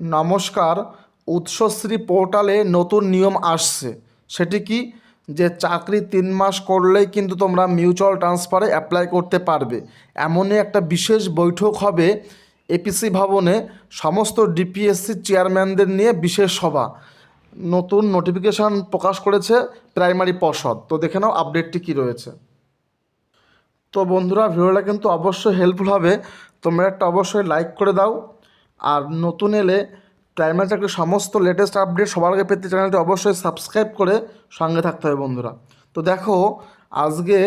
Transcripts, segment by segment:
নমস্কার, উৎসশ্রী পোর্টালে নতুন নিয়ম আসছে। সেটি কি? যে চাকরি তিন মাস করলেই কিন্তু তোমরা মিউচুয়াল ট্রান্সফারে অ্যাপ্লাই করতে পারবে। এমনই একটা বিশেষ বৈঠক হবে এপিসি ভবনে সমস্ত ডিপিএসসি চেয়ারম্যানদের নিয়ে বিশেষ সভা। নতুন নোটিফিকেশান প্রকাশ করেছে প্রাইমারি পর্ষদ। তো দেখে নাও আপডেটটি কী রয়েছে। তো বন্ধুরা, ভিডিওটা কিন্তু অবশ্যই হেল্পফুল হবে। তোমরা একটা অবশ্যই লাইক করে দাও। আর নতুন এলে প্রাইমারি চাকরির সমস্ত লেটেস্ট আপডেট সবার আগে পেতে চ্যানেলটি অবশ্যই সাবস্ক্রাইব করে সঙ্গে থাকতে হবে বন্ধুরা। তো দেখো, আজকে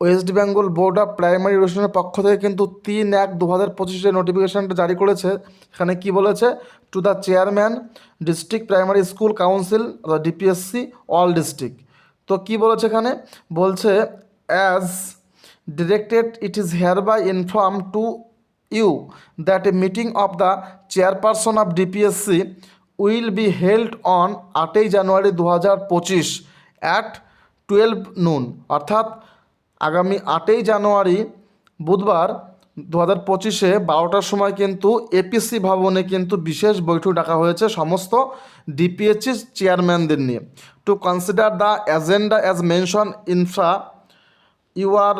West Bengal board of primary এডুকেশনের পক্ষ থেকে কিন্তু তিন এক দু হাজার পঁচিশে নোটিফিকেশানটা জারি করেছে। এখানে কি বলেছে? To the chairman district primary school council DPSC all district তো কি বলেছে এখানে? বলছে as directed it is hereby informed to you that a meeting of the chairperson of DPSC will be held on আটই জানুয়ারি দু হাজার পঁচিশ at twelve নুন অর্থাৎ আগামী আটই জানুয়ারি বুধবার দু হাজার পঁচিশে বারোটার সময় কিন্তু এপিসি ভবনে কিন্তু বিশেষ বৈঠক ডাকা হয়েছে সমস্ত ডিপিএসসি চেয়ারম্যানদের নিয়ে। To consider the agenda as mention infra you are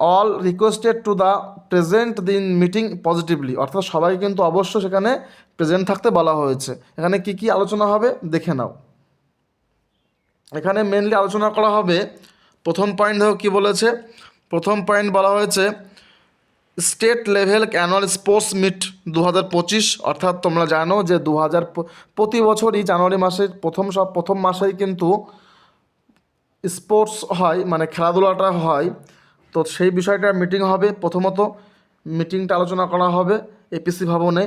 all requested to the present দিন মিটিং পজিটিভলি অর্থাৎ সবাই কিন্তু অবশ্য সেখানে প্রেজেন্ট থাকতে বলা হয়েছে। এখানে কি কি আলোচনা হবে দেখে নাও। এখানে মেনলি আলোচনা করা হবে, প্রথম পয়েন্ট দেখো কী বলেছে? প্রথম পয়েন্ট বলা হয়েছে state level annual sports meet দু হাজার পঁচিশ, অর্থাৎ তোমরা জানো যে দু হাজার প্রতি বছরই জানুয়ারি মাসের প্রথম সব, প্রথম মাসেই কিন্তু স্পোর্টস হয় মানে খেলাধুলাটা হয়। তো সেই বিষয়টা মিটিং হবে। প্রথমত মিটিংটা আলোচনা করা হবে এপিসি ভবনে।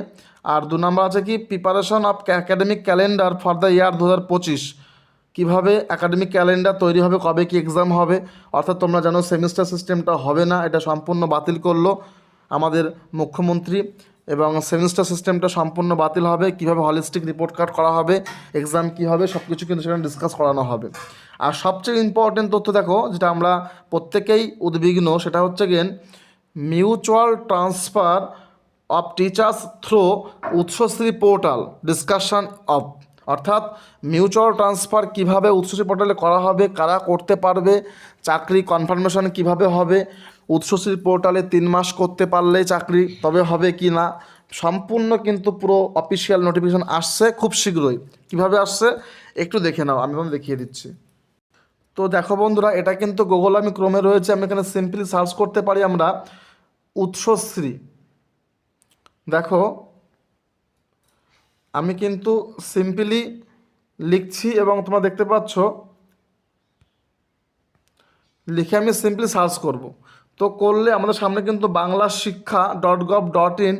আর দু নম্বর আছে কি preparation of academic calendar for the year দু হাজার পঁচিশ। কীভাবে অ্যাকাডেমিক ক্যালেন্ডার তৈরি হবে, কবে কি এক্সাম হবে, অর্থাৎ তোমরা জানো সেমিস্টার সিস্টেমটা হবে না, এটা সম্পূর্ণ বাতিল করল আমাদের মুখ্যমন্ত্রী। এবং সেমিস্টার সিস্টেমটা সম্পূর্ণ বাতিল হবে, কীভাবে হলিস্টিক রিপোর্ট কার্ড করা হবে এক্সাম কী হবে সব কিছু কিন্তু সেখানে ডিসকাস করানো হবে। আর সবচেয়ে ইম্পর্টেন্ট তথ্য দেখো, যেটা আমরা প্রত্যেকেই উদ্বিগ্ন, সেটা হচ্ছে gain mutual transfer of teachers through Utsashree portal discussion of অর্থাৎ মিউচুয়াল ট্রান্সফার কীভাবে উৎসশ্রী পোর্টালে করা হবে, কারা করতে পারবে, চাকরি কনফার্মেশন কীভাবে হবে উৎসশ্রী পোর্টালে তিন মাস করতে পারলে চাকরি তবে হবে কি না, সম্পূর্ণ কিন্তু পুরো অফিসিয়াল নোটিফিকেশন আসছে খুব শীঘ্রই। কীভাবে আসছে? একটু দেখে নাও, আমি তোমাদের দেখিয়ে দিচ্ছি। তো দেখো বন্ধুরা, এটা কিন্তু গুগল আমি ক্রমে রয়েছে, আমি এখানে সিম্পলি সার্চ করতে পারি আমরা উৎসশ্রী। দেখো, আমি কিন্তু সিম্পলি লিখছি এবং তোমরা দেখতে পাচ্ছ, লিখে আমি সিম্পলি সার্চ করব। তো করলে আমাদের সামনে কিন্তু Bangla shiksha dot gov dot in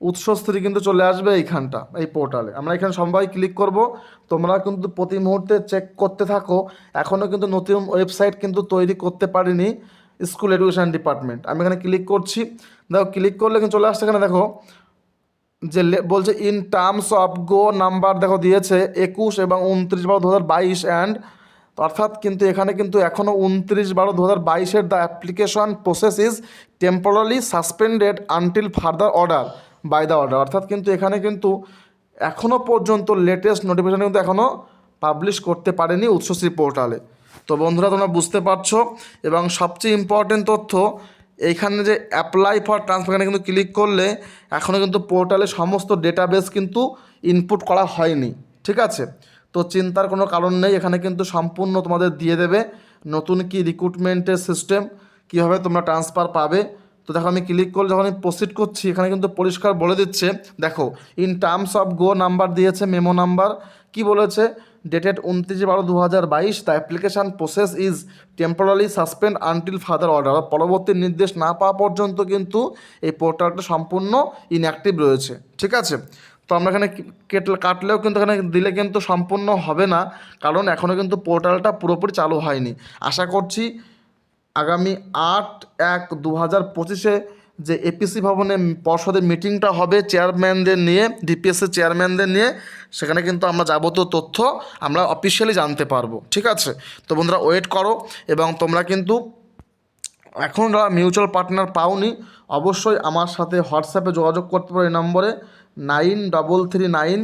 উৎসস্থিতি কিন্তু চলে আসবে এইখানটা, এই পোর্টালে আমরা এখানে সবাই ক্লিক করব, তোমরা কিন্তু প্রতি মুহূর্তে চেক করতে থাকো। এখনও কিন্তু নতুন ওয়েবসাইট কিন্তু তৈরি করতে পারিনি স্কুল এডুকেশন ডিপার্টমেন্ট আমি এখানে ক্লিক করছি, দেখো ক্লিক করলে কিন্তু চলে আসছে এখানে, দেখো, যে বলছে in terms of GO number দেখো দিয়েছে একুশ এবং উনত্রিশ বারো দু হাজার বাইশ অ্যান্ড অর্থাৎ কিন্তু এখানে কিন্তু এখনও উনত্রিশ বারো দু হাজার বাইশের the application process is temporally suspended until further order by the order অর্থাৎ কিন্তু এখানে কিন্তু এখনও পর্যন্ত লেটেস্ট নোটিফিকেশান কিন্তু এখনও পাবলিশ করতে পারেনি উৎসশ্রী পোর্টালে তো বন্ধুরা, তোমরা বুঝতে পারছ? এবং সবচেয়ে ইম্পর্টেন্ট তথ্য, এইখানে যে অ্যাপ্লাই ফর ট্রান্সফার কিন্তু ক্লিক করলে এখনও কিন্তু পোর্টালে সমস্ত ডেটাবেস কিন্তু ইনপুট করা হয়নি। ঠিক আছে? তো চিন্তার কোনো কারণ নেই, এখানে কিন্তু সম্পূর্ণ তোমাদের দিয়ে দেবে নতুন কি রিক্রুটমেন্টের সিস্টেম কীভাবে তোমরা ট্রান্সফার পাবে। তো দেখো আমি ক্লিক করলে যখন আমি প্রসিড করছি, এখানে কিন্তু পরিষ্কার বলে দিচ্ছে, দেখো in terms of GO number দিয়েছে মেমো নাম্বার কি বলেছে? ডেটেড উনত্রিশ বারো দু হাজার বাইশ the application process is temporary suspend until further order পরবর্তী নির্দেশ না পাওয়া পর্যন্ত কিন্তু এই পোর্টালটা সম্পূর্ণ ইনঅ্যাক্টিভ রয়েছে, ঠিক আছে? তো আমরা এখানে কেটলে কাটলেও কিন্তু এখানে দিলে কিন্তু সম্পূর্ণ হবে না, কারণ এখনও কিন্তু পোর্টালটা পুরোপুরি চালু হয়নি। আশা করছি আগামী আট এক দু হাজার পঁচিশে যে এপিসি ভবনে পর্ষদের মিটিংটা হবে চেয়ারম্যানদের নিয়ে ডিপিএসসি চেয়ারম্যানদের নিয়ে, সেখানে কিন্তু আমরা যাবতীয় তথ্য আমরা অফিসিয়ালি জানতে পারব। ঠিক আছে? তো বন্ধুরা ওয়েট করো এবং তোমরা কিন্তু এখন যারা মিউচুয়াল পার্টনার পাওনি, অবশ্যই আমার সাথে হোয়াটসঅ্যাপে যোগাযোগ করতে পারো এই নম্বরে nine double three nine,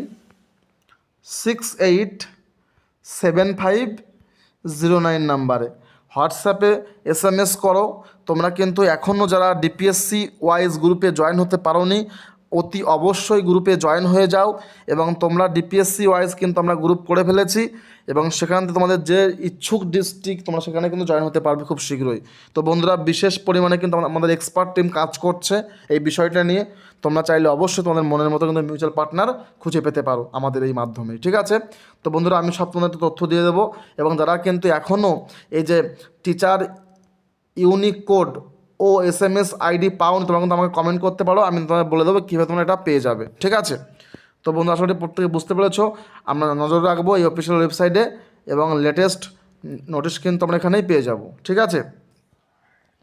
six eight seven five zero nine নাম্বারে। হোয়াটসঅ্যাপে এস এম এস করো, তোমরা কিন্তু এখনও যারা ডিপিএসসি ওয়াইজ গ্রুপে জয়েন হতে পারোনি অতি অবশ্যই গ্রুপে জয়েন হয়ে যাও এবং তোমরা ডিপিএসসি ওয়াইজ কিন্তু আমরা গ্রুপ করে ফেলেছি এবং সেখান থেকে তোমাদের যে ইচ্ছুক ডিস্ট্রিক্ট তোমরা সেখানে কিন্তু জয়েন হতে পারবে খুব শীঘ্রই। তো বন্ধুরা, বিশেষ পরিমাণে কিন্তু আমাদের এক্সপার্ট টিম কাজ করছে এই বিষয়টা নিয়ে। তোমরা চাইলে অবশ্যই তোমাদের মনের মতো কিন্তু মিউচুয়াল পার্টনার খুঁজে পেতে পারো আমাদের এই মাধ্যমে, ঠিক আছে? তো বন্ধুরা, আমি সব তোমাদের তথ্য দিয়ে দেবো এবং যারা কিন্তু এখনও এই যে টিচার ইউনিক কোড ও এস এম এস আইডি পাওনি তোমরা কিন্তু আমাকে কমেন্ট করতে পারো, আমি তোমাকে বলে দেবো কীভাবে তোমরা এটা পেয়ে যাবে, ঠিক আছে? তো বন্ধু আসলে প্রত্যেকে বুঝতে পেরেছ, আমরা নজর রাখব এই অফিসিয়াল ওয়েবসাইটে এবং লেটেস্ট নোটিশ কিন্তু আমরা এখানেই পেয়ে যাব, ঠিক আছে?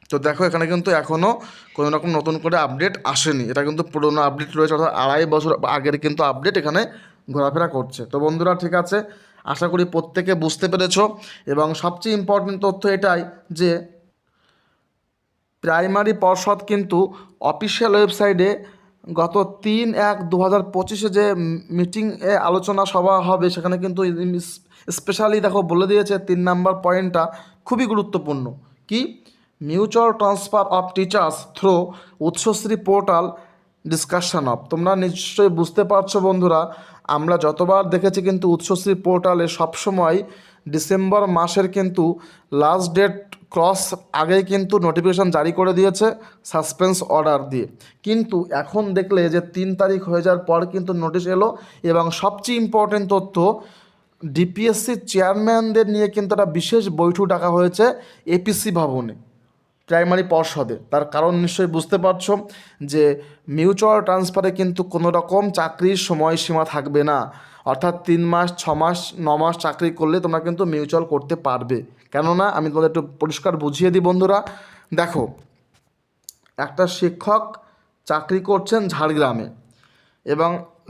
তো দেখো, এখানে কিন্তু এখনও কোনো রকম নতুন করে আপডেট আসেনি, এটা কিন্তু পুরোনো আপডেট রয়েছে, অর্থাৎ আড়াই বছর আগের কিন্তু আপডেট এখানে ঘোরাফেরা করছে। তো বন্ধুরা, ঠিক আছে? আশা করি প্রত্যেকে বুঝতে পেরেছ, এবং সবচেয়ে ইম্পর্টেন্ট তথ্য এটাই যে প্রাইমারি পর্ষদ কিন্তু অফিসিয়াল ওয়েবসাইটে গত তিন এক দু হাজার পঁচিশে যে মিটিংয়ে আলোচনা সভা হবে, সেখানে কিন্তু স্পেশালি দেখো বলে দিয়েছে তিন নাম্বার পয়েন্টটা খুবই গুরুত্বপূর্ণ। কি? Mutual transfer of teachers through Utsashree portal discussion of. তোমরা নিশ্চয়ই বুঝতে পারছ বন্ধুরা, আমরা যতবার দেখেছি কিন্তু উৎসশ্রী পোর্টালে সবসময় ডিসেম্বর মাসের কিন্তু লাস্ট ডেট ক্রস আগেই কিন্তু নোটিফিকেশান জারি করে দিয়েছে সাসপেন্স অর্ডার দিয়ে। কিন্তু এখন দেখলে যে তিন তারিখ হয়ে যাওয়ার পর কিন্তু নোটিশ এলো এবং সবচেয়ে ইম্পর্টেন্ট তথ্য ডিপিএসসির চেয়ারম্যানদের নিয়ে কিন্তু একটা বিশেষ বৈঠক ডাকা হয়েছে এপিসি ভবনে প্রাইমারি পর্ষদে। তার কারণ নিশ্চয়ই বুঝতে পারছ যে মিউচুয়াল ট্রান্সফারে কিন্তু কোনো রকম চাকরির সময়সীমা থাকবে না। অর্থাৎ তিন মাস, ছ মাস, ন মাস চাকরি করলে তোমরা কিন্তু মিউচুয়াল করতে পারবে। কেননা আমি তোমাদের একটু পরিষ্কার বুঝিয়ে দিই বন্ধুরা। দেখো, একটা শিক্ষক চাকরি করছেন ঝাড়গ্রামে এবং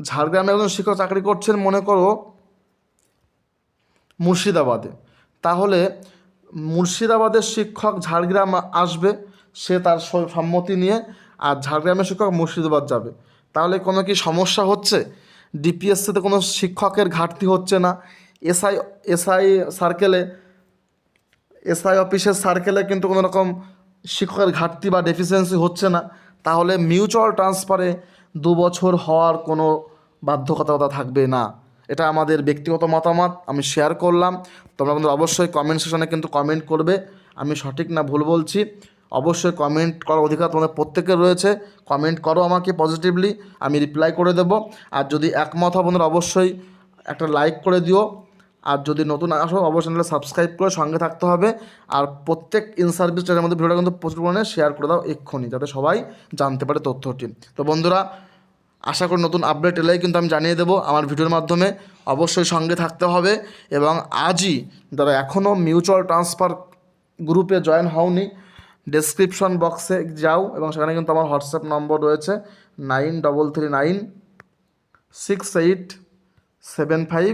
ঝাড়গ্রামে একজন শিক্ষক চাকরি করছেন, মনে করো, মুর্শিদাবাদে। তাহলে মুর্শিদাবাদের শিক্ষক ঝাড়গ্রাম আসবে, সে তার সম্মতি নিয়ে, আর ঝাড়গ্রামের শিক্ষক মুর্শিদাবাদ যাবে। তাহলে কোনো কি সমস্যা হচ্ছে? ডিপিএসসিতে কোনো শিক্ষকের ঘাটতি হচ্ছে না। এসআই এসআই সার্কেলে এসআই অফিসের সার্কেলে কিন্তু কোনো রকম শিক্ষকের ঘাটতি বা ডেফিসিয়েন্সি হচ্ছে না। তাহলে মিউচুয়াল ট্রান্সফারে দু বছর হওয়ার কোনো বাধ্যকতা থাকবে না। এটা আমাদের ব্যক্তিগত মতামত, আমি শেয়ার করলাম। তোমরা কিন্তু অবশ্যই কমেন্ট সেকশনে কিন্তু কমেন্ট করবে। আমি সঠিক না ভুল বলছি। অবশ্যই কমেন্ট করার অধিকার তোমাদের প্রত্যেকের রয়েছে। কমেন্ট করো আমাকে পজিটিভলি আমি রিপ্লাই করে দেব। আর যদি একমত হও বন্ধুরা, অবশ্যই একটা লাইক করে দিও। আর যদি নতুন আসো, অবশ্যই চ্যানেলে সাবস্ক্রাইব করে সঙ্গে থাকতে হবে। আর প্রত্যেক ইন সার্ভিস চ্যানেলের মধ্যে ভিডিওটা কিন্তু প্রচুর পরিমাণে শেয়ার করে দাও এক্ষুনি, যাতে সবাই জানতে পারে তথ্যটি। তো বন্ধুরা, আশা করি নতুন আপডেট এলেই কিন্তু আমি জানিয়ে দেবো আমার ভিডিওর মাধ্যমে। অবশ্যই সঙ্গে থাকতে হবে এবং আজই, যারা এখনও মিউচুয়াল ট্রান্সফার গ্রুপে জয়েন হওনি ডেসক্রিপশন বক্সে যাও এবং সেখানে কিন্তু আমার হোয়াটসঅ্যাপ নম্বর রয়েছে nine double three nine, six eight seven five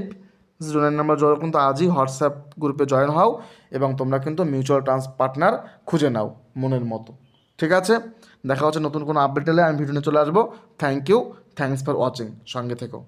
zero nine number জয় কিন্তু আজই হোয়াটসঅ্যাপ গ্রুপে জয়েন হও এবং তোমরা কিন্তু মিউচুয়াল ট্রান্স পার্টনার খুঁজে নাও মনের মতো। ঠিক আছে? দেখা হচ্ছে নতুন কোনো আপডেট এলে আমি ভিডিও নিয়ে চলে আসব। Thank you thanks for watching সঙ্গে থেকো।